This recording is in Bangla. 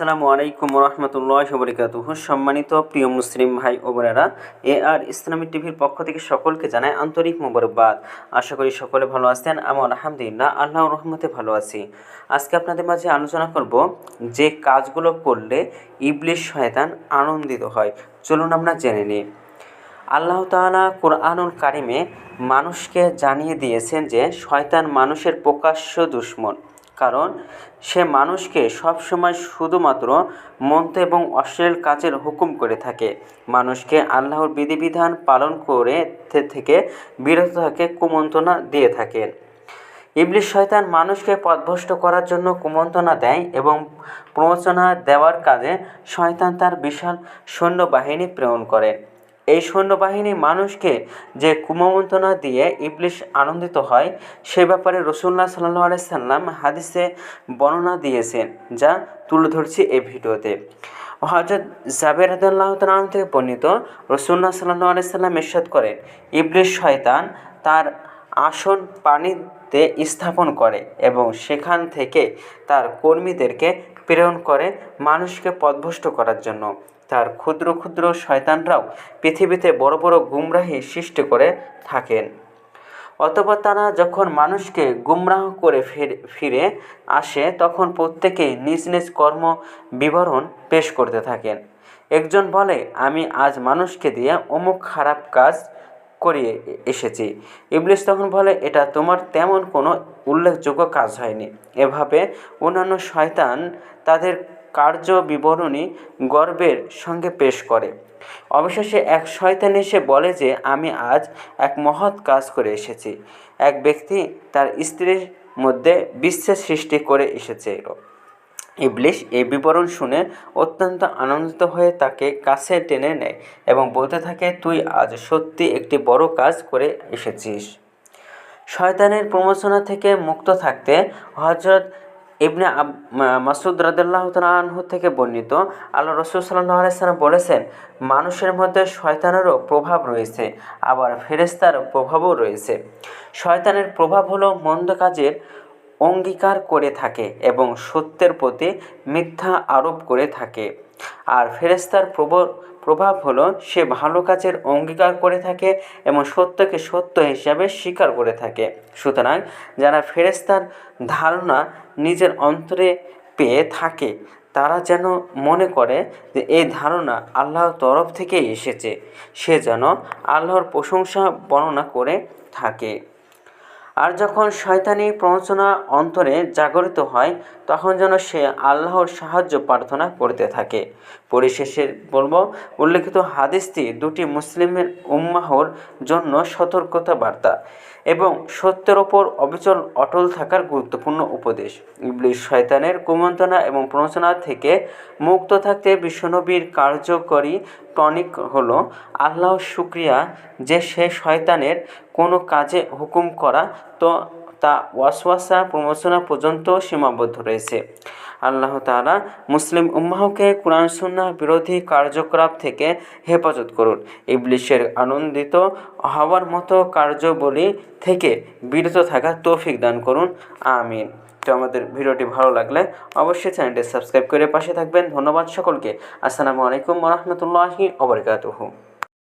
আসসালামু আলাইকুম রহমতুল্লাহ বরকাতুহ সম্মানিত প্রিয় মুসলিম ভাই ও বোনেরা, এ আর ইসলামী টিভির পক্ষ থেকে সকলকে জানায় আন্তরিক মোবারকবাদ। আশা করি সকলে ভালো আছেন আমি আলহামদুলিল্লাহ, আল্লাহর রহমতে ভালো আছি। আজকে আপনাদের মাঝে আলোচনা করব যে কাজগুলো করলে ইবলিশ শয়তান আনন্দিত হয়। চলুন আমরা জেনে নিই। আল্লাহ তাআলা কোরআনুল কারিমে মানুষকে জানিয়ে দিয়েছেন যে শয়তান মানুষের প্রকাশ্য দুশ্মন। কারণ সে মানুষকে সবসময় শুধুমাত্র মন্ত্র এবং অশ্লীল কাজের হুকুম করে থাকে। মানুষকে আল্লাহর বিধিবিধান পালন করে থেকে বিরত থাকে, কুমন্ত্রণা দিয়ে থাকেন ইবলিশ শয়তান মানুষকে পথভ্রষ্ট করার জন্য কুমন্ত্রণা দেয় এবং প্রমোচনা দেওয়ার কাজে শয়তান তার বিশাল সৈন্যবাহিনী প্রেরণ করে। এই সৈন্যবাহিনী মানুষকে যে কুমন্ত্রণা দিয়ে ইবলিশ আনন্দিত হয়, সে ব্যাপারে রসুল্লাহ সাল্লাহ আলাইসাল্লাম হাদিসে বর্ণনা দিয়েছেন, যা তুলে ধরছি এই ভিডিওতে। হজরত জাবের আদাল্লাহ তালন থেকে বর্ণিত রসুল্লাহ সাল্লাহ আলাইসাল্লাম ইরশাদ করেন ইবলিশ শয়তান তার আসন পানিতে স্থাপন করে এবং সেখান থেকে তার কর্মীদেরকে প্রেরণ করে মানুষকে পথভ্রষ্ট করার জন্য। তার ক্ষুদ্র ক্ষুদ্র শয়তানরাও পৃথিবীতে বড় বড় গুমরাহি সৃষ্টি করে থাকেন। অতপর তারা যখন মানুষকে গুমরাহ করে ফিরে আসে, তখন প্রত্যেকেই নিজ নিজ কর্ম বিবরণ পেশ করতে থাকেন। একজন বলে, আমি আজ মানুষকে দিয়ে অমুক খারাপ কাজ করিয়ে এসেছি। ইবলিশ তখন বলে, এটা তোমার তেমন কোনো উল্লেখযোগ্য কাজ হয়নি। এভাবে অন্যান্য শয়তান তাদের কার্য বিবরণী গর্বের সঙ্গে পেশ করে। অবশেষে এক শয়তান এসে বলে যে, আমি আজ এক মহৎ কাজ করে এসেছি। এক ব্যক্তি তার স্ত্রীর মধ্যে বিচ্ছেদ সৃষ্টি করে এসেছে। ইবলিশ এই বিবরণ শুনে অত্যন্ত আনন্দিত হয়ে তাকে কাছে টেনে নেয় এবং বলতে থাকে, তুই আজ সত্যি একটি বড় কাজ করে এসেছিস। শয়তানের প্রমোচনা থেকে মুক্ত থাকতে হজরত ইবনে মাসুদ রাদাল্লাহ আনহু থেকে বর্ণিত, আল্লাহ রসুল সাল্লাহ বলেছেন, মানুষের মধ্যে শয়তানেরও প্রভাব রয়েছে, আবার ফেরেস্তার প্রভাবও রয়েছে। শয়তানের প্রভাব হলো মন্দ কাজের অঙ্গীকার করে থাকে এবং সত্যের প্রতি মিথ্যা আরোপ করে থাকে। আর ফেরেস্তার প্রবল প্রভাব হলো সে ভালো কাজের অঙ্গীকার করে থাকে এবং সত্যকে সত্য হিসাবে স্বীকার করে থাকে। সুতরাং যারা ফেরেস্তার ধারণা নিজের অন্তরে পেয়ে থাকে, তারা যেন মনে করে যে এই ধারণা আল্লাহর তরফ থেকেই এসেছে। সে যেন আল্লাহর প্রশংসা বর্ণনা করে থাকে। আর যখন শয়তানি প্ররোচনা অন্তরে জাগরিত হয়, তখন যেন সে আল্লাহর সাহায্য প্রার্থনা করতে থাকে। পরিশেষে বলব, উল্লেখিত হাদিসটি দুটি মুসলিমের উম্মাহর জন্য সতর্কতা বার্তা এবং সত্যের ওপর অবিচল অটল থাকার গুরুত্বপূর্ণ উপদেশ। ইবলিশ শয়তানের কুমন্ত্রণা এবং প্ররোচনা থেকে মুক্ত থাকতে বিশ্বনবীর কার্যকরী টনিক হলো, আল্লাহর শুক্রিয়া যে সে শয়তানের কোনো কাজে হুকুম করা, তো তা ওয়াসওয়াসা প্রমোচনা পর্যন্ত সীমাবদ্ধ রয়েছে। আল্লাহ তাআলা মুসলিম উম্মাহকে কোরআন, সুন্নাহ বিরোধী কার্যকলাপ থেকে হেফাজত করুন। ইবলিশের আনন্দিত হওয়ার মতো কার্যবলী থেকে বিরত থাকা তৌফিক দান করুন। আমিন। তো আমাদের ভিডিওটি ভালো লাগলে অবশ্যই চ্যানেলটি সাবস্ক্রাইব করে পাশে থাকবেন। ধন্যবাদ সকলকে। আসসালামু আলাইকুম রহমতুল্লাহি ওবরকাতুহু